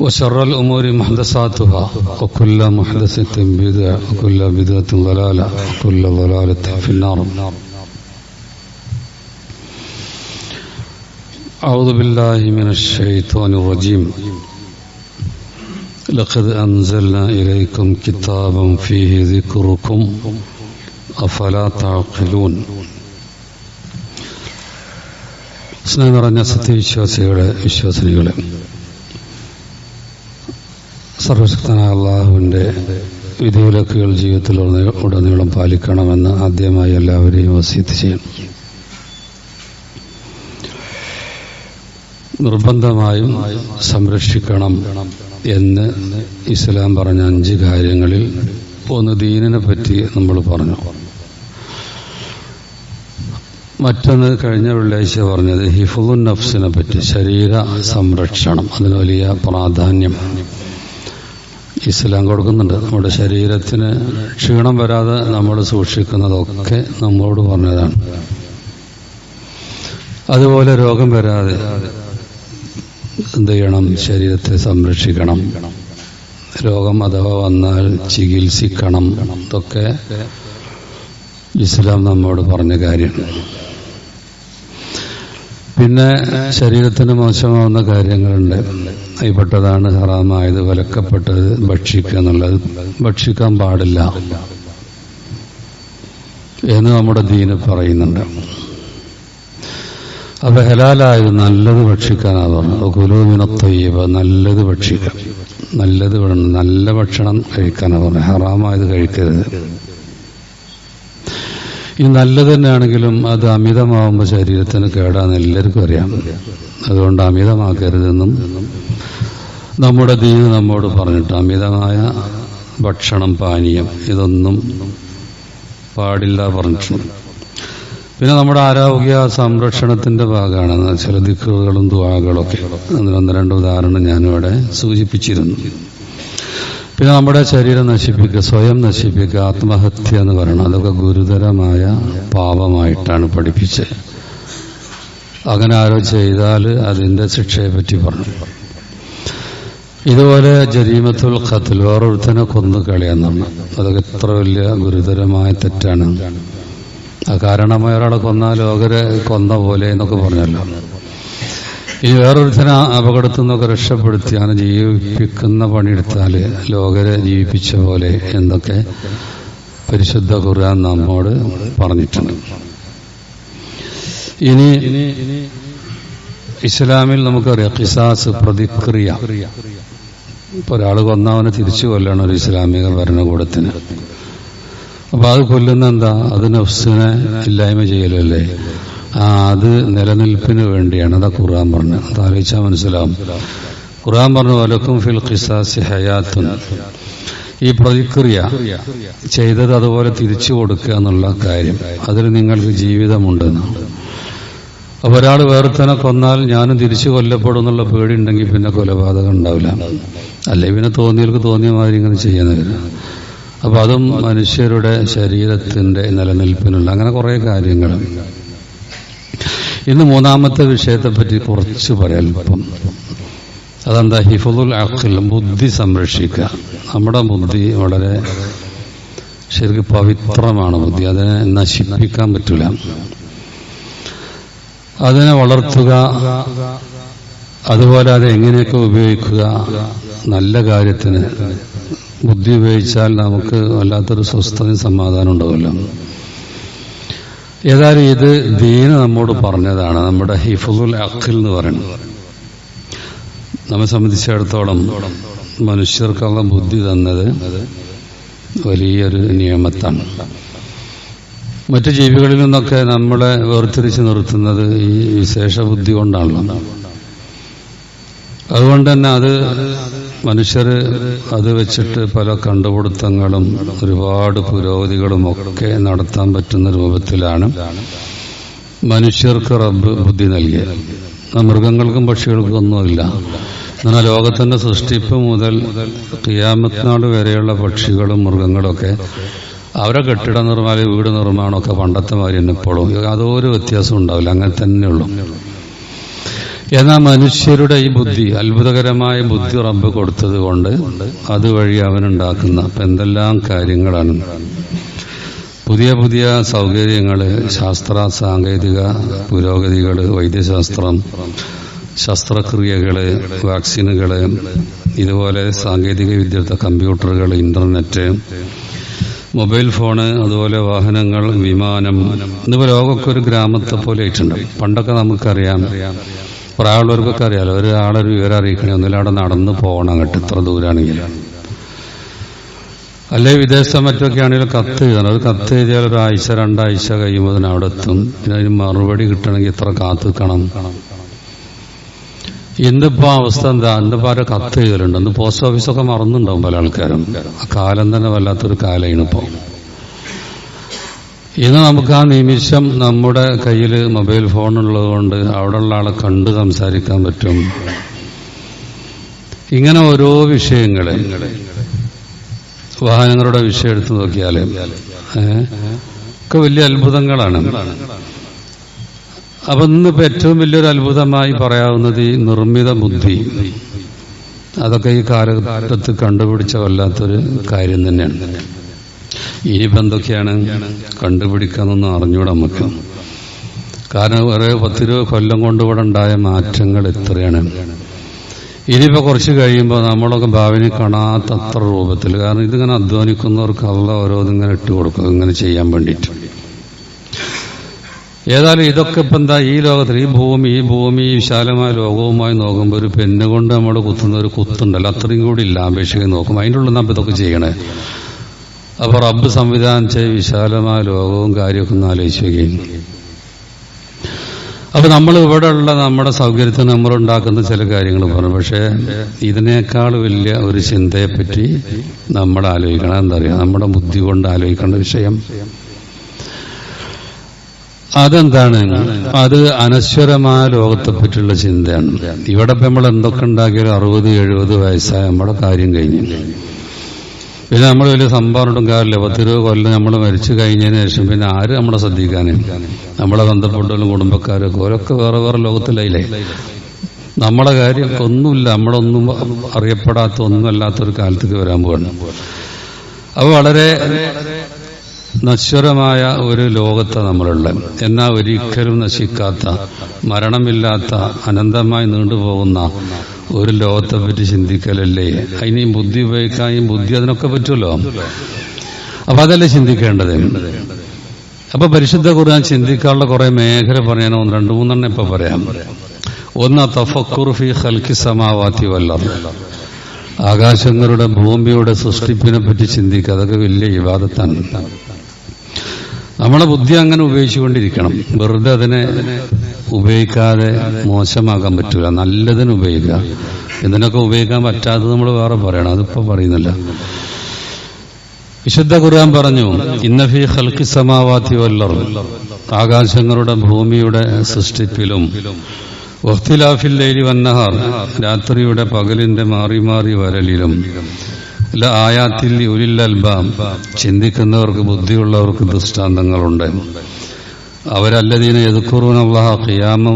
وشر الأمور محدثاتها وكل محدثة بدعة وكل بدعة ضلالة وكل ضلالة في النار أعوذ بالله من الشيطان الرجيم لقد أنزلنا إليكم كتابا فيه ذكركم أفلا تعقلون സ്നേഹം നിറഞ്ഞ സത്യവിശ്വാസികളെ വിശ്വാസിനികളെ സർവശക്തനായ അള്ളാഹുവിന്റെ വിധിവിലക്കുകൾ ജീവിതത്തിൽ ഉടനീളം പാലിക്കണമെന്ന് ആദ്യമായി എല്ലാവരെയും വസീത്ത് ചെയ്യണം. നിർബന്ധമായും സംരക്ഷിക്കണം എന്ന് ഇസ്ലാം പറഞ്ഞ അഞ്ച് കാര്യങ്ങളിൽ ഒന്ന് ദീനിനെ പറ്റി നമ്മൾ പറഞ്ഞു. മറ്റൊന്ന് കഴിഞ്ഞ വെള്ളിയാഴ്ച പറഞ്ഞത് ഹിഫുൽ നഫ്സിനെ പറ്റി ശരീര സംരക്ഷണം അതിന് വലിയ പ്രാധാന്യം. ഇസ്ലാം കൊടുക്കുന്നുണ്ട്. നമ്മുടെ ശരീരത്തിന് ക്ഷീണം വരാതെ നമ്മൾ സൂക്ഷിക്കുന്നതൊക്കെ നമ്മളോട് പറഞ്ഞതാണ്. അതുപോലെ രോഗം വരാതെ എന്ത് ചെയ്യണം? ശരീരത്തെ സംരക്ഷിക്കണം. രോഗം അഥവാ വന്നാൽ ചികിത്സിക്കണം. ഇതൊക്കെ ഇസ്ലാം നമ്മോട് പറഞ്ഞ കാര്യമാണ് പിന്നെ ശരീരത്തിന് മോശമാവുന്ന കാര്യങ്ങളുണ്ട്. അതിൽപ്പെട്ടതാണ് ഹറാമായത് വിലക്കപ്പെട്ടത് ഭക്ഷിക്കുക എന്നുള്ളത്. ഭക്ഷിക്കാൻ പാടില്ല എന്ന് നമ്മുടെ ദീന് പറയുന്നുണ്ട്. അപ്പൊ ഹലാലായത് നല്ലത് ഭക്ഷിക്കാനാ പറഞ്ഞത് കുലുവിനത്തയ്യബ നല്ലത് ഭക്ഷിക്കാം നല്ലത് വേണം നല്ല ഭക്ഷണം കഴിക്കാനാ ഹറാമായത് കഴിക്കരുത്. ഈ നല്ലത് തന്നെയാണെങ്കിലും അത് അമിതമാവുമ്പോൾ ശരീരത്തിന് കേടാന്ന് എല്ലാവർക്കും അറിയാം. അതുകൊണ്ട് അമിതമാക്കരുതെന്നും നമ്മുടെ ദീന് നമ്മോട് പറഞ്ഞിട്ട് അമിതമായ ഭക്ഷണം പാനീയം ഇതൊന്നും പാടില്ല പറഞ്ഞിട്ടുണ്ട് പിന്നെ നമ്മുടെ ആരോഗ്യ സംരക്ഷണത്തിന്റെ ഭാഗമാണ്. ചില ദിക്കുകളും ദ്വാകളൊക്കെ അതിനൊന്ന് രണ്ട് ഉദാഹരണം ഞാനിവിടെ സൂചിപ്പിച്ചിരുന്നു. പിന്നെ നമ്മുടെ ശരീരം നശിപ്പിക്കുക സ്വയം നശിപ്പിക്കുക ആത്മഹത്യ എന്ന് പറയണം. അതൊക്കെ ഗുരുതരമായ പാപമായിട്ടാണ് പഠിപ്പിച്ചത്. അങ്ങനെ ആരോ ചെയ്താൽ അതിന്റെ ശിക്ഷയെ പറ്റി പറഞ്ഞു. ഇതുപോലെ ജരീമത്തുൽ ഖത്തിൽ വേറൊരുത്തനെ കൊന്നു കളയാന്നാണ്. അതൊക്കെ എത്ര വലിയ ഗുരുതരമായ തെറ്റാണ്. കാരണമായ ഒരാളെ കൊന്നാൽ ലോകരെ കൊന്ന പോലെ എന്നൊക്കെ പറഞ്ഞല്ലോ. ഇനി വേറൊരുത്തനെ അപകടത്തിൽ നിന്നൊക്കെ രക്ഷപ്പെടുത്തി അങ്ങനെ ജീവിപ്പിക്കുന്ന പണിയെടുത്താൽ ലോകരെ ജീവിപ്പിച്ച പോലെ എന്നൊക്കെ പരിശുദ്ധ ഖുർആൻ നമ്മോട് പറഞ്ഞിട്ടുണ്ട്. ഇനി ഇസ്ലാമിൽ നമുക്കറിയാം കിസാസ് പ്രതിക്രിയ. ഇപ്പൊ ഒരാൾ കൊന്നവനെ തിരിച്ചു കൊല്ലണം ഒരു ഇസ്ലാമിക ഭരണകൂടത്തിന്. അപ്പൊ അത് കൊല്ലുന്ന എന്താ അത് നഫ്സിനെ ഇല്ലായ്മ ചെയ്യലല്ലേ? അത് നിലനിൽപ്പിന് വേണ്ടിയാണ്. അതാ ഖുർആൻ പറഞ്ഞത്. അത് ആലോചിച്ചാൽ മനസ്സിലാവും. ഖുർആൻ പറഞ്ഞു വലക്കും ഫിൽ ഖിസാസി ഹയാത്തുൻ. ഈ പ്രതിക്രിയ ചെയ്തത് അതുപോലെ തിരിച്ചു കൊടുക്കുക എന്നുള്ള കാര്യം. അതിൽ നിങ്ങൾക്ക് ജീവിതമുണ്ടെന്ന്. അപ്പൊ ഒരാൾ തന്നെ കൊന്നാൽ ഞാനും തിരിച്ചു കൊല്ലപ്പെടും എന്നുള്ള പേടി ഉണ്ടെങ്കിൽ പിന്നെ കൊലപാതകം ഉണ്ടാവില്ല. അല്ലെ? പിന്നെ തോന്നിയവർക്ക് തോന്നിയ മാതിരി ഇങ്ങനെ ചെയ്യുന്നവര് അപ്പൊ അതും മനുഷ്യരുടെ ശരീരത്തിന്റെ നിലനിൽപ്പിനുള്ള അങ്ങനെ കുറെ കാര്യങ്ങൾ. ഇന്ന് മൂന്നാമത്തെ വിഷയത്തെ പറ്റി കുറച്ച് പറയാൽപ്പം അതെന്താ? ഹിഫുൽ അഖിൽ ബുദ്ധി സംരക്ഷിക്കുക. നമ്മുടെ ബുദ്ധി വളരെ ശരിക്കും പവിത്രമാണ് ബുദ്ധി. അതിനെ നശിപ്പിക്കാൻ പറ്റില്ല അതിനെ വളർത്തുക അതുപോലെ അത് എങ്ങനെയൊക്കെ ഉപയോഗിക്കുക നല്ല കാര്യത്തിന്. ബുദ്ധി ഉപയോഗിച്ചാൽ നമുക്ക് വല്ലാത്തൊരു സ്വസ്ഥതയും സമാധാനം ഉണ്ടാവുമല്ലോ. ഏതായാലും ഇത് ദീന് നമ്മോട് പറഞ്ഞതാണ്. നമ്മുടെ ഹിഫുൽ അഖിൽ എന്ന് പറയുന്നത്. നമ്മെ സംബന്ധിച്ചിടത്തോളം മനുഷ്യർക്കുള്ള ബുദ്ധി തന്നത് വലിയൊരു നിയമത്താണ്. മറ്റു ജീവികളിൽ നിന്നൊക്കെ നമ്മളെ വേർതിരിച്ച് നിർത്തുന്നത് ഈ വിശേഷ ബുദ്ധി കൊണ്ടാണല്ലോ. അതുകൊണ്ട് തന്നെ അത് മനുഷ്യർ അത് വെച്ചിട്ട് പല കണ്ടുപിടുത്തങ്ങളും ഒരുപാട് പുരോഗതികളും ഒക്കെ നടത്താൻ പറ്റുന്ന രൂപത്തിലാണ് മനുഷ്യർക്ക് റബ്ബ് ബുദ്ധി നൽകിയത്. മൃഗങ്ങൾക്കും പക്ഷികൾക്കും ഒന്നുമില്ല. എന്നാൽ ലോകത്തിന്റെ സൃഷ്ടിപ്പ് മുതൽ കിയാമത്തിനാട് വരെയുള്ള പക്ഷികളും മൃഗങ്ങളൊക്കെ അവരെ കെട്ടിട നിർമ്മാണം വീട് നിർമ്മാണമൊക്കെ പണ്ടത്തെ മാതിരി തന്നെ ഇപ്പോഴും യാതൊരു വ്യത്യാസം ഉണ്ടാവില്ല. അങ്ങനെ തന്നെയുള്ളൂ. എന്നാൽ മനുഷ്യരുടെ ഈ ബുദ്ധി അത്ഭുതകരമായ ബുദ്ധി റബ്ബ് കൊടുത്തത് കൊണ്ട് അതുവഴി അവനുണ്ടാക്കുന്ന അപ്പൊ എന്തെല്ലാം കാര്യങ്ങളാണ്. പുതിയ പുതിയ സൗകര്യങ്ങൾ ശാസ്ത്ര സാങ്കേതിക പുരോഗതികൾ വൈദ്യശാസ്ത്രം ശസ്ത്രക്രിയകൾ വാക്സിനുകൾ ഇതുപോലെ സാങ്കേതിക വിദ്യത്തെ കമ്പ്യൂട്ടറുകൾ ഇന്റർനെറ്റ് മൊബൈൽ ഫോണ് അതുപോലെ വാഹനങ്ങൾ വിമാനം ഇന്നിപ്പോൾ ലോകമൊക്കെ ഒരു ഗ്രാമത്തെ പോലെ ആയിട്ടുണ്ട്. പണ്ടൊക്കെ നമുക്കറിയാം പ്രായമുള്ളവർക്കൊക്കെ അറിയാലോ. ഒരാളൊരു വിവരം അറിയിക്കണേ. ഒന്നിലവിടെ നടന്ന് പോകണം അങ്ങോട്ട്. ഇത്ര ദൂരാണെങ്കിൽ അല്ലെ വിദേശം മറ്റൊക്കെ ആണെങ്കിലും കത്ത് എഴുതണം ഒരു കത്ത് എഴുതിയാൽ ഒരാഴ്ച രണ്ടാഴ്ച കഴിയുമ്പോൾ തന്നെ അവിടെ എത്തും. പിന്നെ അതിന് മറുപടി കിട്ടണമെങ്കിൽ ഇത്ര കാത്തു നിൽക്കണം. ഇന്നിപ്പോ അവസ്ഥ എന്താ? ഇന്നിപ്പോ ആരോ കത്ത് എഴുതലുണ്ട് ഇന്ന് പോസ്റ്റ് ഓഫീസൊക്കെ മറന്നുണ്ടാവും പല ആൾക്കാരും. ആ കാലം തന്നെ വല്ലാത്തൊരു കാലമാണ് ഇപ്പോ ഇന്ന് നമുക്ക് ആ നിമിഷം നമ്മുടെ കയ്യിൽ മൊബൈൽ ഫോൺ ഉള്ളതുകൊണ്ട് അവിടെയുള്ള ആളെ കണ്ട് സംസാരിക്കാൻ പറ്റും. ഇങ്ങനെ ഓരോ വിഷയങ്ങളെ. വാഹനങ്ങളുടെ വിഷയം എടുത്തു നോക്കിയാൽ. ഒക്കെ വലിയ അത്ഭുതങ്ങളാണ്. അപ്പൊ ഇന്നിപ്പോ ഏറ്റവും വലിയൊരു അത്ഭുതമായി പറയാവുന്നത് ഈ നിർമ്മിത ബുദ്ധി. അതൊക്കെ ഈ കാലഘട്ടത്തിൽ കണ്ടുപിടിച്ച വല്ലാത്തൊരു കാര്യം തന്നെയാണ്. ഇനിയിപ്പോ എന്തൊക്കെയാണ് കണ്ടുപിടിക്കാന്നൊന്നും അറിഞ്ഞൂടാ നമുക്ക്. കാരണം വേറെ പത്തിരുപത് കൊല്ലം കൊണ്ട് ഇവിടെ ഉണ്ടായ മാറ്റങ്ങൾ എത്രയാണ് ഇനിയിപ്പോ കുറച്ച് കഴിയുമ്പോൾ നമ്മളൊക്കെ ഭാവിനെ കാണാത്ത അത്ര രൂപത്തിൽ. കാരണം ഇതിങ്ങനെ അധ്വാനിക്കുന്നവർക്ക് അല്ല ഓരോന്നിങ്ങനെ ഇട്ട് കൊടുക്കും. ഇങ്ങനെ ചെയ്യാൻ വേണ്ടിയിട്ട്. ഏതായാലും ഇതൊക്കെ ഇപ്പം എന്താ ഈ ലോകത്തിൽ ഈ ഭൂമി ഈ ഭൂമി വിശാലമായ ലോകവുമായി നോക്കുമ്പോൾ ഒരു പെണ്ണ് കൊണ്ട് നമ്മൾ കുത്തുന്ന ഒരു കുത്തുണ്ടല്ലോ. അത്രയും കൂടി ഇല്ല അപേക്ഷിക്കാൻ നോക്കും. അതിന്റെ ഉള്ളിൽ നമ്മൾ ഇതൊക്കെ ചെയ്യണേ. അപ്പൊ റബ്ബ് സംവിധാനം ചെയ്ത് വിശാലമായ ലോകവും കാര്യമൊക്കെ ഒന്ന് ആലോചിച്ച് വയ്ക്കുകയും അപ്പൊ നമ്മൾ ഇവിടെ ഉള്ള നമ്മുടെ സൗകര്യത്തിന് നമ്മൾ ഉണ്ടാക്കുന്ന ചില കാര്യങ്ങൾ പറഞ്ഞു. പക്ഷേ ഇതിനേക്കാൾ വലിയ ഒരു ചിന്തയെപ്പറ്റി നമ്മൾ ആലോചിക്കണം. എന്താ പറയുക നമ്മുടെ ബുദ്ധി കൊണ്ട് ആലോചിക്കേണ്ട വിഷയം. അതെന്താണ്? അത് അനശ്വരമായ ലോകത്തെ പറ്റിയുള്ള ചിന്തയാണ്. ഇവിടെ നമ്മൾ എന്തൊക്കെ ഉണ്ടാക്കിയാലും അറുപത് എഴുപത് വയസ്സായ നമ്മുടെ കാര്യം കഴിഞ്ഞു. പിന്നെ നമ്മൾ വലിയ സംഭാവന കാര്യമില്ല. പത്തിരുപത് കൊല്ലം നമ്മൾ മരിച്ചു കഴിഞ്ഞതിന് ശേഷം പിന്നെ ആര് നമ്മളെ ശ്രദ്ധിക്കാന് നമ്മളെ ബന്ധപ്പെട്ടവരും കുടുംബക്കാരൊക്കെ ഓരൊക്കെ വേറെ വേറെ ലോകത്തിലായില്ലേ? നമ്മളെ കാര്യം ഒന്നുമില്ല. നമ്മളൊന്നും അറിയപ്പെടാത്ത ഒന്നുമല്ലാത്തൊരു കാലത്തേക്ക് വരാൻ പോകണം അപ്പൊ വളരെ നശ്വരമായ ഒരു ലോകത്താണ് നമ്മളുള്ള എന്നാൽ ഒരിക്കലും നശിക്കാത്ത മരണമില്ലാത്ത അനന്തമായി നീണ്ടുപോകുന്ന ഒരു ലോകത്തെ പറ്റി ചിന്തിക്കലല്ലേ? അതിന് ബുദ്ധി ഉപയോഗിക്കാൻ ബുദ്ധി അതിനൊക്കെ പറ്റുമല്ലോ? അപ്പൊ അതല്ലേ ചിന്തിക്കേണ്ടത്? അപ്പൊ പരിശുദ്ധ ഖുർആൻ ചിന്തിക്കാനുള്ള കുറെ മേഖല പറയാനോ ഒന്ന് രണ്ടു മൂന്നെണ്ണം ഇപ്പൊ പറയാം. ഒന്ന് തഫക്കുർ ഫി ഖൽക്കി സമാവാത്തി വല്ല ആകാശങ്ങളുടെ ഭൂമിയുടെ സൃഷ്ടിപ്പിനെ പറ്റി ചിന്തിക്കുക അതൊക്കെ വലിയ വിവാദത്താണ്. നമ്മളെ ബുദ്ധി അങ്ങനെ ഉപയോഗിച്ചുകൊണ്ടിരിക്കണം. വെറുതെ അതിനെ ഉപയോഗിക്കാതെ മോശമാകാൻ പറ്റൂല. നല്ലതിന് ഉപയോഗിക്കുക. ഇതിനൊക്കെ ഉപയോഗിക്കാൻ പറ്റാത്തത് നമ്മൾ വേറെ പറയണം. അതിപ്പോ പറയുന്നില്ല. വിശുദ്ധ ഖുർആൻ പറഞ്ഞു ഇന്നഫി ഹൽക്കി സമാവാത്തി വല്ലർ ആകാശങ്ങളുടെ ഭൂമിയുടെ സൃഷ്ടിപ്പിലും വഖ്തിലാഫിൽ ലൈലി വന്നഹാർ രാത്രിയുടെ പകലിന്റെ മാറി മാറി വരലിലും ആയാത്തിൽ ഉലിൽ ചിന്തിക്കുന്നവർക്ക് ബുദ്ധിയുള്ളവർക്ക് ദൃഷ്ടാന്തങ്ങളുണ്ട്. അവരല്ലതീന എതുക്കുറൂൻ അള്ളാഹ ഖിയാമ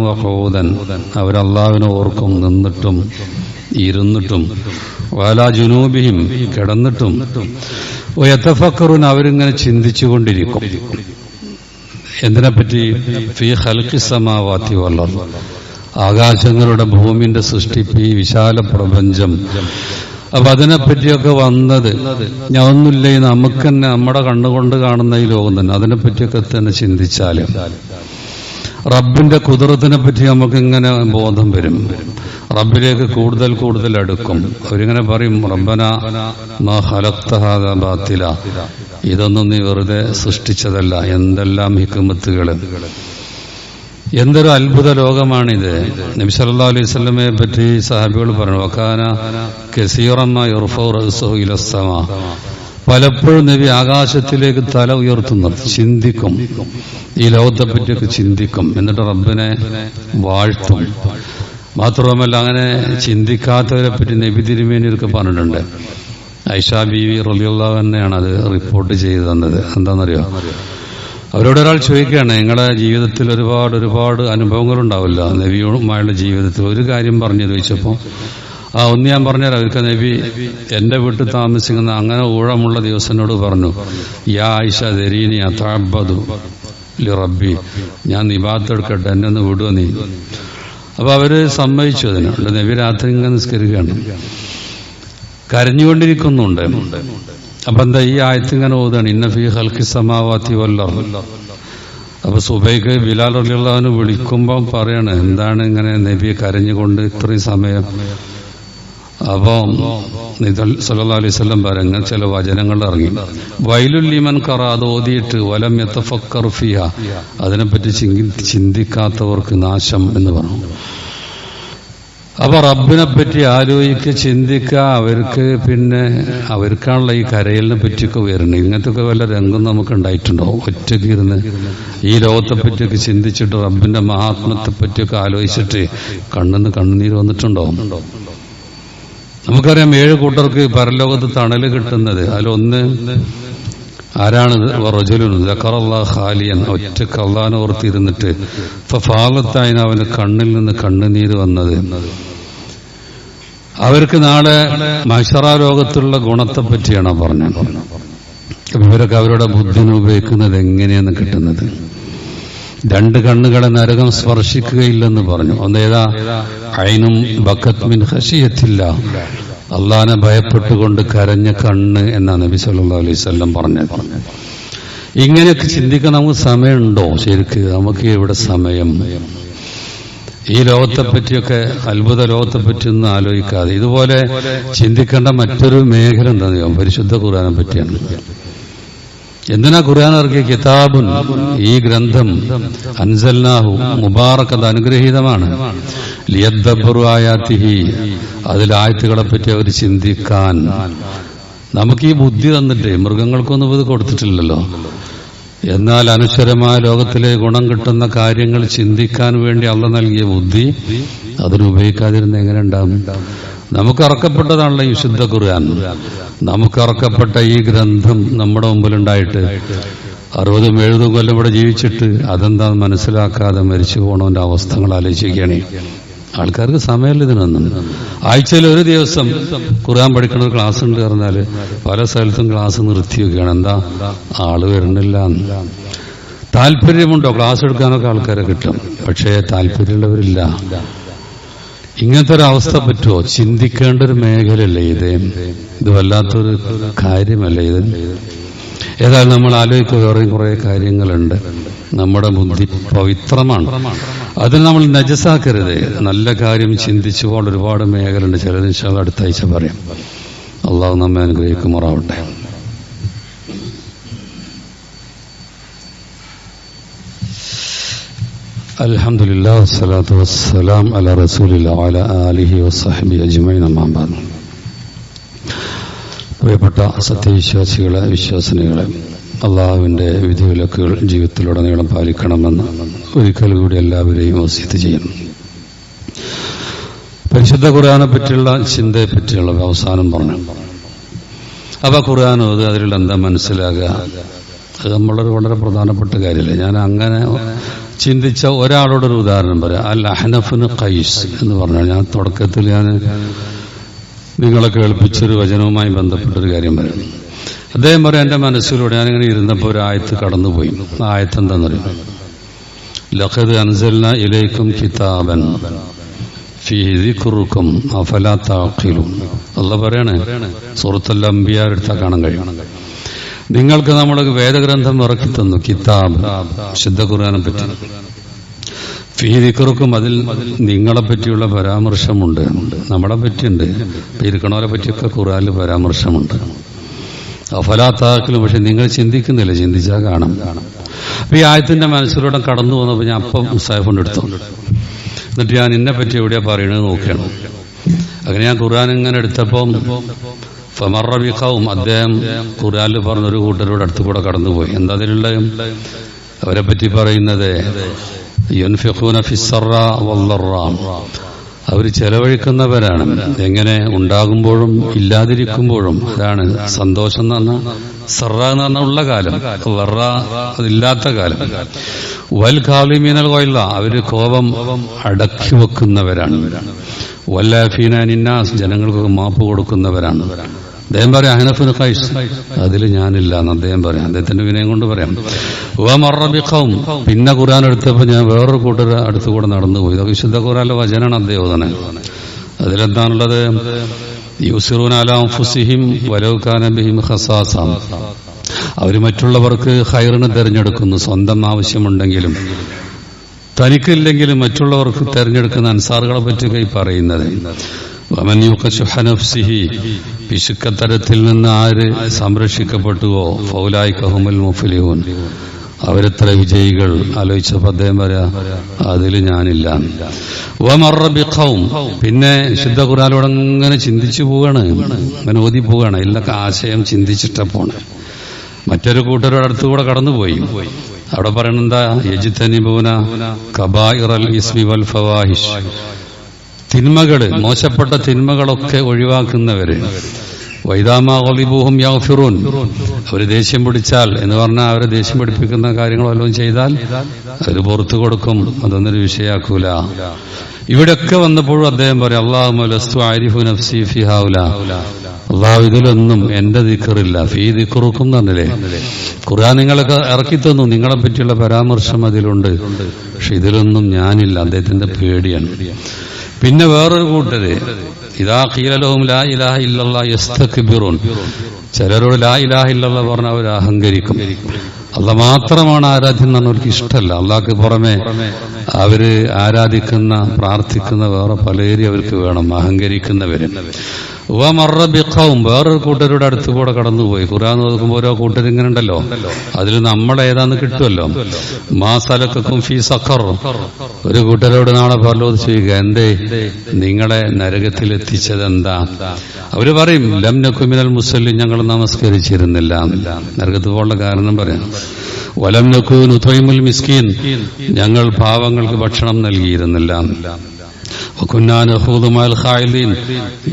അവരല്ലാവിനെ ഓർക്കും നിന്നിട്ടും ഇരുന്നിട്ടും. വാലാ ജുനൂബിയും കിടന്നിട്ടും. യത്തഫക്കറൂൻ അവരിങ്ങനെ ചിന്തിച്ചുകൊണ്ടിരിക്കും. എന്തിനെപ്പറ്റി? ഫി ഹൽക്കി സമാവാത്തി വളർന്നു ആകാശങ്ങളുടെ ഭൂമിന്റെ സൃഷ്ടിപ്പ് ഈ വിശാല പ്രപഞ്ചം അപ്പൊ അതിനെപ്പറ്റിയൊക്കെ വന്നത് ഈ നമുക്ക് തന്നെ നമ്മുടെ കണ്ണുകൊണ്ട് കാണുന്ന ഈ ലോകം തന്നെ. അതിനെപ്പറ്റിയൊക്കെ തന്നെ ചിന്തിച്ചാൽ. റബ്ബിന്റെ കുതിരത്തിനെ പറ്റി നമുക്ക് ഇങ്ങനെ ബോധം വരും. റബ്ബിലേക്ക് കൂടുതൽ കൂടുതൽ അടുക്കും. അവരിങ്ങനെ പറയും റബ്ബന ഇതൊന്നും നീ വെറുതെ സൃഷ്ടിച്ചതല്ല. എന്തെല്ലാം ഹിക്കുമത്തുകൾ എന്തൊരു അത്ഭുത ലോകമാണിത്. നബി സല്ലല്ലാഹു അലൈഹി സ്വലമയെ പറ്റി സഹാബികൾ പറഞ്ഞു വക്കാന കസീറമ്മ പലപ്പോഴും നബി ആകാശത്തിലേക്ക് തല ഉയർത്തുന്നു ചിന്തിക്കും ഈ ലോകത്തെ പറ്റിയൊക്കെ ചിന്തിക്കും എന്നിട്ട് റബ്ബിനെ വാഴ്ത്തും. മാത്രമല്ല അങ്ങനെ ചിന്തിക്കാത്തവരെ പറ്റി നബി തിരുമേനിയൊക്കെ പറഞ്ഞിട്ടുണ്ട്. ഐഷ വി റലിയുള്ള തന്നെയാണ് അത് റിപ്പോർട്ട് ചെയ്തു തന്നത്. എന്താണെന്നറിയോ? അവരോട് ഒരാൾ ചോദിക്കുകയാണ് നിങ്ങളുടെ ജീവിതത്തിൽ ഒരുപാട് ഒരുപാട് അനുഭവങ്ങളുണ്ടാവില്ല? നബിയുമായുള്ള ജീവിതത്തിൽ ഒരു കാര്യം പറഞ്ഞു ചോദിച്ചപ്പോൾ ആ ഒന്ന് ഞാൻ പറഞ്ഞാൽ അവർക്ക് നബി എന്റെ വീട്ടിൽ താമസിക്കുന്ന അങ്ങനെ ഊഴമുള്ള ദിവസനോട് പറഞ്ഞു യാ ആയിഷ ദരീനി അതാബദു ലി റബ്ബി. ഞാൻ നിബാത്തെടുക്കട്ടെ എന്നെ ഒന്ന് വിടുക നീ? അപ്പൊ അവർ സമ്മതിച്ചു അതിനുണ്ട് നബി രാത്രി ഇങ്ങനെ നിസ്കരിക്കുകയാണ്. കരഞ്ഞുകൊണ്ടിരിക്കുന്നുണ്ട്. അപ്പൊ എന്താ ഈ ആയത്ത് ഇങ്ങനെ ഓതാണ് ഇന്ന ഫീ ഹൽക്കി സമാവാത്തി വല്ലർ അപ്പൊ സുബൈക്ക് ബിലാൽ അലിയുള്ളവന് വിളിക്കുമ്പം പറയാണ് എന്താണ് ഇങ്ങനെ നബി കരഞ്ഞുകൊണ്ട് ഇത്രയും സമയം? അപ്പോ സല്ലാ അലൈഹി പറഞ്ഞ ചില വചനങ്ങൾ ഇറങ്ങി. വൈലുല്ലിമൻ കറ അത് ഓതിയിട്ട് വലം എത്തഫക്കർ ഫിയ അതിനെപ്പറ്റി ചിന്തിക്കാത്തവർക്ക് നാശം എന്ന് പറഞ്ഞു. അപ്പൊ റബ്ബിനെ പറ്റി ആലോചിക്കുക ചിന്തിക്കുക അവർക്ക് പിന്നെ അവർക്കാണല്ലോ ഈ കരയലിനെ പറ്റിയൊക്കെ വരുന്നത് ഇങ്ങനത്തെ ഒക്കെ വല്ല രംഗം നമുക്ക് ഉണ്ടായിട്ടുണ്ടോ? ഒറ്റയ്ക്ക് ഇരുന്ന് ഈ ലോകത്തെ പറ്റിയൊക്കെ ചിന്തിച്ചിട്ട് റബ്ബിന്റെ മഹാത്മത്തെ പറ്റിയൊക്കെ ആലോചിച്ചിട്ട് കണ്ണിന്ന് കണ്ണുനീര് വന്നിട്ടുണ്ടോ? നമുക്കറിയാം ഏഴ് കൂട്ടർക്ക് പരലോകത്ത് തണൽ കിട്ടുന്നത്. അതിലൊന്ന് ആരാണ് റജുലുൻ ദക്കറല്ലാ ഖാലിയൻ. ഒറ്റയ്ക്ക് അള്ളഹാനെ ഓർത്തിരുന്നിട്ട് ഫാലത്തായിന് അവന് കണ്ണിൽ നിന്ന് കണ്ണുനീര് വന്നത്. അവർക്ക് നാളെ മഷറ ലോകത്തുള്ള ഗുണത്തെ പറ്റിയാണ് പറഞ്ഞത്. അപ്പൊ ഇവരൊക്കെ അവരുടെ ബുദ്ധിനെ ഉപയോഗിക്കുന്നത് എങ്ങനെയാണ് കിട്ടുന്നത്? രണ്ട് കണ്ണുകളെ നരകം സ്പർശിക്കുകയില്ലെന്ന് പറഞ്ഞു. ഒന്നേതാ അയിനും ബക്കത്മിൻ ഹഷിയത്തില്ല അള്ളാനെ ഭയപ്പെട്ടുകൊണ്ട് കരഞ്ഞ കണ്ണ് എന്നാണ് നബി സല്ലല്ലാഹു അലൈഹി വസല്ലം പറഞ്ഞത്. ഇങ്ങനെയൊക്കെ ചിന്തിക്കാൻ നമുക്ക് സമയമുണ്ടോ? ശരിക്ക് നമുക്ക് ഇവിടെ സമയം. ഈ ലോകത്തെ പറ്റിയൊക്കെ അത്ഭുത ലോകത്തെ പറ്റിയൊന്നും ആലോചിക്കാതെ. ഇതുപോലെ ചിന്തിക്കേണ്ട മറ്റൊരു മേഖല എന്താണെന്ന് പരിശുദ്ധ ഖുർആനെ പറ്റിയാണ്. എന്തിനാ ഖുർആൻ ഇറക്കിയ കിതാബുൻ? ഈ ഗ്രന്ഥം അൻസൽനാഹു മുബാറക് അത് അനുഗ്രഹീതമാണ് അതിൽ ആയത്തുകളെ പറ്റി അവർ ചിന്തിക്കാൻ. നമുക്ക് ഈ ബുദ്ധി തന്നിട്ട് മൃഗങ്ങൾക്കൊന്നും ഇത് കൊടുത്തിട്ടില്ലല്ലോ. എന്നാൽ അനശ്വരമായ ലോകത്തിലെ ഗുണം കിട്ടുന്ന കാര്യങ്ങൾ ചിന്തിക്കാൻ വേണ്ടി അള്ള നൽകിയ ബുദ്ധി അതിനുപയോഗിക്കാതിരുന്ന എങ്ങനെ ഉണ്ടാവും? നമുക്ക് ഈ വിശുദ്ധ ഖുർആൻ. നമുക്ക് ഇറക്കപ്പെട്ട ഈ ഗ്രന്ഥം നമ്മുടെ മുമ്പിലുണ്ടായിട്ട് അറുപതും എഴുപതും കൊല്ലം ഇവിടെ ജീവിച്ചിട്ട് അതെന്താ മനസ്സിലാക്കാതെ മരിച്ചു പോകണവന്റെ അവസ്ഥകൾ ആലോചിക്കുകയാണ്. ആൾക്കാർക്ക് സമയമില്ല ഇതിനൊന്നും. ആഴ്ചയിൽ ഒരു ദിവസം ഖുർആൻ പഠിക്കുന്ന ഒരു ക്ലാസ് ഉണ്ട് പറഞ്ഞാൽ പല സ്ഥലത്തും ക്ലാസ് നിർത്തി വെക്കുകയാണ്. എന്താ? ആൾ വരണില്ല. താല്പര്യമുണ്ടോ? ക്ലാസ് എടുക്കാനൊക്കെ ആൾക്കാരെ കിട്ടും. പക്ഷേ താല്പര്യമുള്ളവരില്ല. ഇങ്ങനത്തെ ഒരു അവസ്ഥ പറ്റുമോ ചിന്തിക്കേണ്ട ഒരു മേഖലയല്ലേ ഇത്? ഇത് വല്ലാത്തൊരു കാര്യമല്ലേ ഇത്? ഏതായാലും നമ്മൾ ആലോചിക്കുക വേറെ കുറെ കാര്യങ്ങളുണ്ട്. നമ്മുടെ ബുദ്ധി പവിത്രമാണ്. അതിൽ നമ്മൾ നജസാക്കരുത്. നല്ല കാര്യം ചിന്തിച്ചു പോകേണ്ട ഒരുപാട് മേഖലയുണ്ട്. ചിലത് അടുത്ത ആഴ്ച പറയാം. അള്ളാഹു നമ്മെ അനുഗ്രഹിക്കുമാറാവട്ടെ. الحمد لله والصلاة والسلام على رسول الله وعلى آله وصحبه أجمعين أما بعد പ്രിയപ്പെട്ട സത്യവിശ്വാസികളെ വിശ്വാസിനികളെ അള്ളാഹുവിൻ്റെ വിധിവിലക്കുകൾ ജീവിതത്തിലുടനീളം പാലിക്കണമെന്ന് ഒരിക്കൽ കൂടി എല്ലാവരെയും വസിത്ത് ചെയ്യുന്നു പരിശുദ്ധ ഖുർആനെ പറ്റിയുള്ള ചിന്തയെ പറ്റിയുള്ള അവസാനം പറഞ്ഞു അപ്പൊ ഖുർആൻ ഓത് അതിലുള്ള എന്താ മനസ്സിലാകുക അത് നമ്മളൊരു വളരെ പ്രധാനപ്പെട്ട കാര്യമല്ലേ ഞാൻ അങ്ങനെ ചിന്തിച്ച ഒരാളോടൊരു ഉദാഹരണം പറയാം. അൽ അഹനഫിന് ഖൈസ് എന്ന് പറഞ്ഞാൽ ഞാൻ തുടക്കത്തിൽ ഞാൻ നിങ്ങളെ കേൾപ്പിച്ചൊരു വചനവുമായി ബന്ധപ്പെട്ടൊരു കാര്യം പറയാം. അദ്ദേഹം പറയാം എന്റെ മനസ്സിലൂടെ ഞാനിങ്ങനെ ഇരുന്നപ്പോൾ ഒരു ആയത്ത് കടന്നുപോയി. ആ ആയത്ത് എന്താണെന്നറിയും ലഖദ് അൻസൽന ഇലൈക്കും കിതാബൻ ഫീതിക്കുറുക്കും അഫലാത്താക്കിലും അല്ല പറയാണ് സുഹൃത്തല്ല അമ്പിയാരെടുത്താൽ കാണാൻ കഴിയും. നിങ്ങൾക്ക് നമ്മൾ വേദഗ്രന്ഥം ഇറക്കി തന്നു കിതാബ് ശുദ്ധ ഖുർആാനെ പറ്റി. ഫീതിക്കുറുക്കും അതിൽ നിങ്ങളെ പറ്റിയുള്ള പരാമർശമുണ്ട്. നമ്മളെ പറ്റിയുണ്ട്. ഇരിക്കണവരെ പറ്റിയൊക്കെ ഖുർആനിൽ പരാമർശമുണ്ട്. അഫലാത്താക്കലും പക്ഷെ നിങ്ങൾ ചിന്തിക്കുന്നില്ല. ചിന്തിച്ചാൽ കാണാം. അപ്പൊ ഈ ആയത്തിന്റെ മനസ്സിലൂടെ കടന്നു വന്നപ്പോൾ ഞാൻ അപ്പം മുസാഫോണ്ട് എടുത്തു. എന്നിട്ട് ഞാൻ എന്നെ പറ്റി എവിടെയാ പറയണത് നോക്കണം അങ്ങനെ ഞാൻ ഖുർആൻ ഇങ്ങനെ എടുത്തപ്പം ഫമറബിഖവും അദ്ദേഹം പറഞ്ഞ പറഞ്ഞൊരു കൂട്ടരോട് അടുത്ത് കൂടെ കടന്നുപോയി. എന്താ അതിലുള്ള അവരെ പറ്റി പറയുന്നത് അവർ ചെലവഴിക്കുന്നവരാണ്. എങ്ങനെ ഉണ്ടാകുമ്പോഴും ഇല്ലാതിരിക്കുമ്പോഴും അതാണ് സന്തോഷം എന്ന് പറഞ്ഞാൽ സറ എന്ന് പറഞ്ഞ ഉള്ള കാലം. വറ അതില്ലാത്ത കാലം. വൽ ഖാലിമീനൽ കോയില്ല അവർ കോപം അടക്കി വെക്കുന്നവരാണ്. വല്ലാഫീന നിന്നാസ് ജനങ്ങൾക്ക് മാപ്പ് കൊടുക്കുന്നവരാണ്. അദ്ദേഹം പറയാം അഹനഫിന് ഖൈസ് അതിൽ ഞാനില്ല എന്ന് അദ്ദേഹം പറയാം. അദ്ദേഹത്തിന്റെ വിനയം കൊണ്ട് പറയാം. മറബിഖവും പിന്നെ ഖുർആൻ എടുത്തപ്പോൾ ഞാൻ വേറൊരു കൂട്ടർ അടുത്ത് കൂടെ നടന്നുപോയി ഇതൊക്കെ വിശുദ്ധ ഖുർആനിലെ വചനാണ് അദ്ദേഹം തന്നെ. അതിലെന്താണുള്ളത്? യൂസിറൂൻ അവർ മറ്റുള്ളവർക്ക് ഹൈറിന് തിരഞ്ഞെടുക്കുന്നു. സ്വന്തം ആവശ്യമുണ്ടെങ്കിലും. തനിക്കില്ലെങ്കിലും മറ്റുള്ളവർക്ക് തിരഞ്ഞെടുക്കുന്ന അൻസാറുകളെ പറ്റിയൊക്കെ ഈ പറയുന്നത്. പിശുക്കത്തരത്തിൽ നിന്ന് ആര് സംരക്ഷിക്കപ്പെട്ടുവോ? ഫൗലായി കഹുമൽ മുഫലിഹൂൻ. അവരെത്ര വിജയികൾ? ആലോചിച്ചപ്പോ അദ്ദേഹം പറയാ അതിൽ ഞാനില്ല. പിന്നെ ശുദ്ധ ഖുറാനോട് അങ്ങനെ ചിന്തിച്ചു പോവാണ്. അങ്ങനെ ഓതി പോവാണ്. ഇതിലൊക്കെ ആശയം ചിന്തിച്ചിട്ട പോണ് മറ്റൊരു കൂട്ടരുടെ അടുത്തുകൂടെ കടന്നുപോയി. അവിടെ പറയണെന്താ യജിത്തനിബൂന കബായിറൽ ഇസ്മി വൽ ഫവാഹിഷ്. തിന്മകൾ മോശപ്പെട്ട തിന്മകളൊക്കെ ഒഴിവാക്കുന്നവര്. വൈദാമാലിബൂഹും യാഫിറൂൻ അവർ ദേഷ്യം പിടിച്ചാൽ എന്ന് പറഞ്ഞാൽ അവരെ ദേഷ്യം പിടിപ്പിക്കുന്ന കാര്യങ്ങളെല്ലാം ചെയ്താൽ അത് പുറത്തു കൊടുക്കും അതൊന്നൊരു വിഷയാക്കൂല. ഇവിടെയൊക്കെ വന്നപ്പോഴും അദ്ദേഹം പറയും അള്ളാഹു ആരിഫു നഫ്സി ഫിഹാവുല അള്ളാഹു ഇതിലൊന്നും എന്റെ ദിക്കറില്ല ഫീ ദിക്കറുക്കും തന്നില്ലേ ഖുർആൻ നിങ്ങളൊക്കെ ഇറക്കി തന്നു നിങ്ങളെ പറ്റിയുള്ള പരാമർശം അതിലുണ്ട്. പക്ഷെ ഇതിലൊന്നും ഞാനില്ല അദ്ദേഹത്തിന്റെ പേടിയാണ്. പിന്നെ വേറൊരു കൂട്ടര്. ഇതാ കീലലവും ലാ ഇലാഹ ഇല്ലല്ലാ യസ്തക്ബിറുൻ. ചിലരോട് ലാ ഇലാഹ ഇല്ലല്ലാ പറഞ്ഞ അവർ അഹങ്കരിക്കും. അല്ല മാത്രമാണ് ആരാധ്യം എന്ന് പറഞ്ഞവർക്ക് ഇഷ്ടമല്ല. അള്ളാഹ്ക്ക് പുറമെ അവർ ആരാധിക്കുന്ന പ്രാർത്ഥിക്കുന്ന വേറെ പലരും അവർക്ക് വേണം. അഹങ്കരിക്കുന്നവര്. മറബിഖവും വേറൊരു കൂട്ടരുടെ അടുത്ത് കൂടെ കടന്നുപോയി. ഖുറാൻ നോക്കുമ്പോൾ ഓരോ കൂട്ടർ ഇങ്ങനെ ഉണ്ടല്ലോ. അതിൽ നമ്മൾ ഏതാന്ന് കിട്ടുമല്ലോ മാസലക്കും ഫീ സഖർ. ഒരു കൂട്ടരോട് നാളെ പരലോത് ചെയ്യുക എന്തേ? നിങ്ങളെ നരകത്തിൽ എത്തിച്ചത് എന്താ അവർ പറയും ലംനക്കുമിനൽ മുസ്ലിം ഞങ്ങൾ നമസ്കരിച്ചിരുന്നില്ല. നരകത്ത് പോലുള്ള കാരണം പറയാം. വലം നക്കുൻ ഉത്തൈമുൽ മിസ്കീൻ ഞങ്ങൾ പാവങ്ങൾക്ക് ഭക്ഷണം നൽകിയിരുന്നില്ല.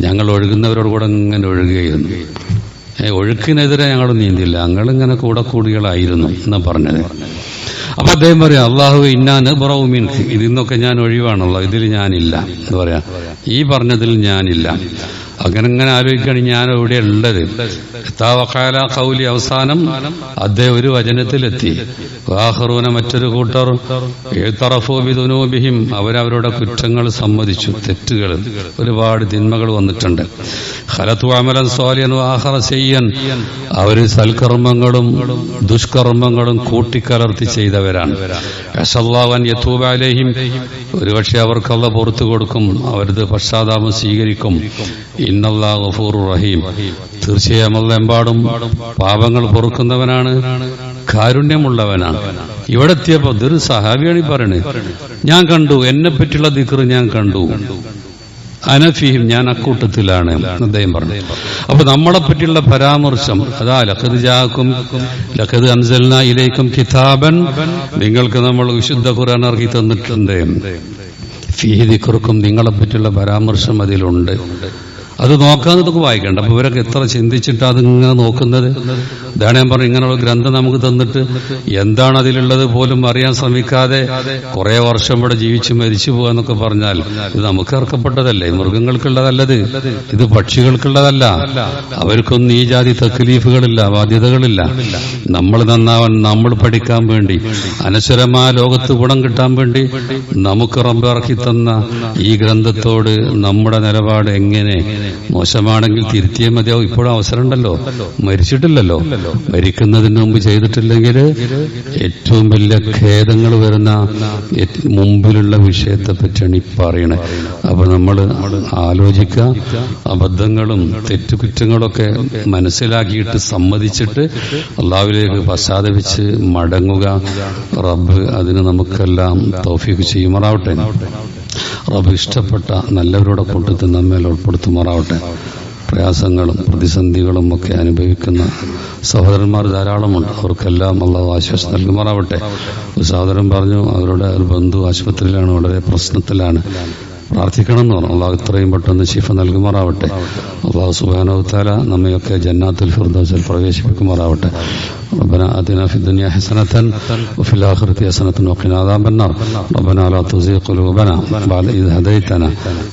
ഞങ്ങൾ ഒഴുകുന്നവരോട് കൂടെ ഇങ്ങനെ ഒഴുകുകയായിരുന്നു. ഒഴുക്കിനെതിരെ ഞങ്ങൾ നീന്തില്ല. ഞങ്ങളിങ്ങനെ കൂടെ കൂടികളായിരുന്നു എന്നാ പറഞ്ഞത്. അപ്പൊ അദ്ദേഹം പറയാം അള്ളാഹു ഇന്നാന് ബറവുമീൻ ഇതിൽ നിന്നൊക്കെ ഞാൻ ഒഴിവാണല്ലോ. ഇതിൽ ഞാനില്ല. എന്ന് പറയാ ഈ പറഞ്ഞതിൽ ഞാനില്ല. അങ്ങനെ അങ്ങനെ ആലോചിക്കുകയാണ് ഞാൻ ഇവിടെ ഉള്ളത്. താവക്കാല കൗലി അവസാനം അദ്ദേഹം ഒരു വചനത്തിലെത്തി. വാഹറൂന മറ്റൊരു കൂട്ടർ എഴുത്തറഫോബിദുനോബിഹിം അവരവരുടെ കുറ്റങ്ങൾ സമ്മതിച്ചു. തെറ്റുകൾ ഒരുപാട് തിന്മകൾ വന്നിട്ടുണ്ട്. ഹലത്തു അമലൻ സോലിയൻ വാഹറ ചെയ്യൻ അവർ സൽക്കർമ്മങ്ങളും ദുഷ്കർമ്മങ്ങളും കൂട്ടിക്കലർത്തി ചെയ്തവരാണ്. യശല്ലാവൻ യത്തൂബാലേഹിം ഒരുപക്ഷെ അവർക്കല്ല പുറത്തു കൊടുക്കും അവരത് പശ്ചാത്താപം സ്വീകരിക്കും. ഇന്നല്ലാ റഹീം. തീർച്ചയായും അല്ല എമ്പാടും പാപങ്ങൾ പൊറുക്കുന്നവനാണ് കാരുണ്യമുള്ളവനാണ്. ഇവിടെ എത്തിയപ്പോ ഇതൊരു സഹാബിയാണ് ഈ പറയണേ. ഞാൻ കണ്ടു എന്നെ പറ്റിയുള്ള ദിക്കറ് ഞാൻ കണ്ടു. അനഫിയും ഞാൻ അക്കൂട്ടത്തിലാണ് അദ്ദേഹം പറഞ്ഞു. അപ്പൊ നമ്മളെ പറ്റിയുള്ള പരാമർശം അതാ ലഖത് ജാക്കും ലഖത് അൻസൽന ഇലേക്കും കിതാബൻ നിങ്ങൾക്ക് നമ്മൾ വിശുദ്ധ ഖുർആൻ ഇറക്കി തന്നിട്ടുണ്ട്. ഫീഹിദിക്കുറുക്കും നിങ്ങളെ പറ്റിയുള്ള പരാമർശം അതിലുണ്ട്. അത് നോക്കാന്നതൊക്കെ വായിക്കണ്ട. അപ്പൊ ഇവരൊക്കെ എത്ര ചിന്തിച്ചിട്ട് അതിങ്ങനെ നോക്കുന്നത്? ഇതാണ് ഞാൻ പറഞ്ഞു ഇങ്ങനെയുള്ള ഗ്രന്ഥം നമുക്ക് തന്നിട്ട് എന്താണ് അതിലുള്ളത് പോലും അറിയാൻ ശ്രമിക്കാതെ കുറെ വർഷം ഇവിടെ ജീവിച്ച് മരിച്ചു പോകാന്നൊക്കെ പറഞ്ഞാൽ ഇത് നമുക്ക് ഇറക്കപ്പെട്ടതല്ലേ മൃഗങ്ങൾക്കുള്ളതല്ലത്. ഇത് പക്ഷികൾക്കുള്ളതല്ല. അവർക്കൊന്നും ഈ ജാതി തക്ലീഫുകളില്ല ബാധ്യതകളില്ല. നമ്മൾ നന്നാവാൻ നമ്മൾ പഠിക്കാൻ വേണ്ടി അനശ്വരമായ ലോകത്ത് ഗുണം കിട്ടാൻ വേണ്ടി നമുക്ക് റബ്ബ് ഇറക്കി തന്ന ഈ ഗ്രന്ഥത്തോട് നമ്മുടെ നിലപാട് എങ്ങനെ മോശമാണെങ്കിൽ തിരുത്തിയേ മതിയാവും. ഇപ്പോഴും അവസരമുണ്ടല്ലോ. മരിച്ചിട്ടില്ലല്ലോ. മരിക്കുന്നതിന് മുമ്പ് ചെയ്തിട്ടില്ലെങ്കിൽ ഏറ്റവും വലിയ ഖേദങ്ങൾ വരുന്ന മുമ്പിലുള്ള വിഷയത്തെ പറ്റിയാണ് ഈ പറയണേ അപ്പൊ നമ്മൾ ആലോചിക്കുക. അബദ്ധങ്ങളും തെറ്റുകുറ്റങ്ങളൊക്കെ മനസ്സിലാക്കിയിട്ട് സമ്മതിച്ചിട്ട് അള്ളാവിലേക്ക് പശ്ചാത്തപിച്ച് മടങ്ങുക. റബ്ബ് അതിന് നമുക്കെല്ലാം തൗഫീഖ് ചെയ്യുമാറാവട്ടെ. റബ്ബ് ഇഷ്ടപ്പെട്ട നല്ലവരുടെ കൂട്ടത്തിൽ നമ്മേൽ ഉൾപ്പെടുത്തുമാറാവട്ടെ. പ്രയാസങ്ങളും പ്രതിസന്ധികളും ഒക്കെ അനുഭവിക്കുന്ന സഹോദരന്മാർ ധാരാളമുണ്ട്. അവർക്കെല്ലാം അള്ളാഹു ആശ്വാസം നൽകുമാറാവട്ടെ. ഒരു സഹോദരൻ പറഞ്ഞു അവരുടെ ഒരു ബന്ധു ആശുപത്രിയിലാണ് വളരെ പ്രശ്നത്തിലാണ്. പ്രാർത്ഥിക്കണം എന്ന് പറഞ്ഞു അള്ളാഹു ഇത്രയും പെട്ടെന്ന് ശിഫ നൽകുമാറാവട്ടെ അള്ളാഹു സുബാനവത്താല നമ്മയൊക്കെ ജന്നാത്തുൽ ഫിർദൗസിൽ പ്രവേശിപ്പിക്കുമാറാവട്ടെ ربنا آتنا في الدنيا حسنة وفي الآخرة حسنة وقنا عذاب النار ربنا لا تزغ قلوبنا بعد إذ هديتنا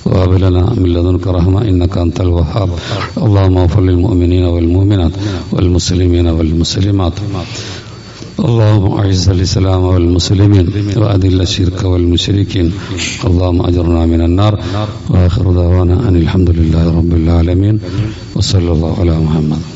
وهب لنا من لدنك رحمة إنك أنت الوهاب اللهم اغفر للمؤمنين والمؤمنات والمسلمين والمسلمات اللهم أعز الإسلام والمسلمين وأذل الشرك والمشركين. اللهم أجرنا من النار. وآخر دعوانا أن الحمد لله رب العالمين. وصلى الله على محمد.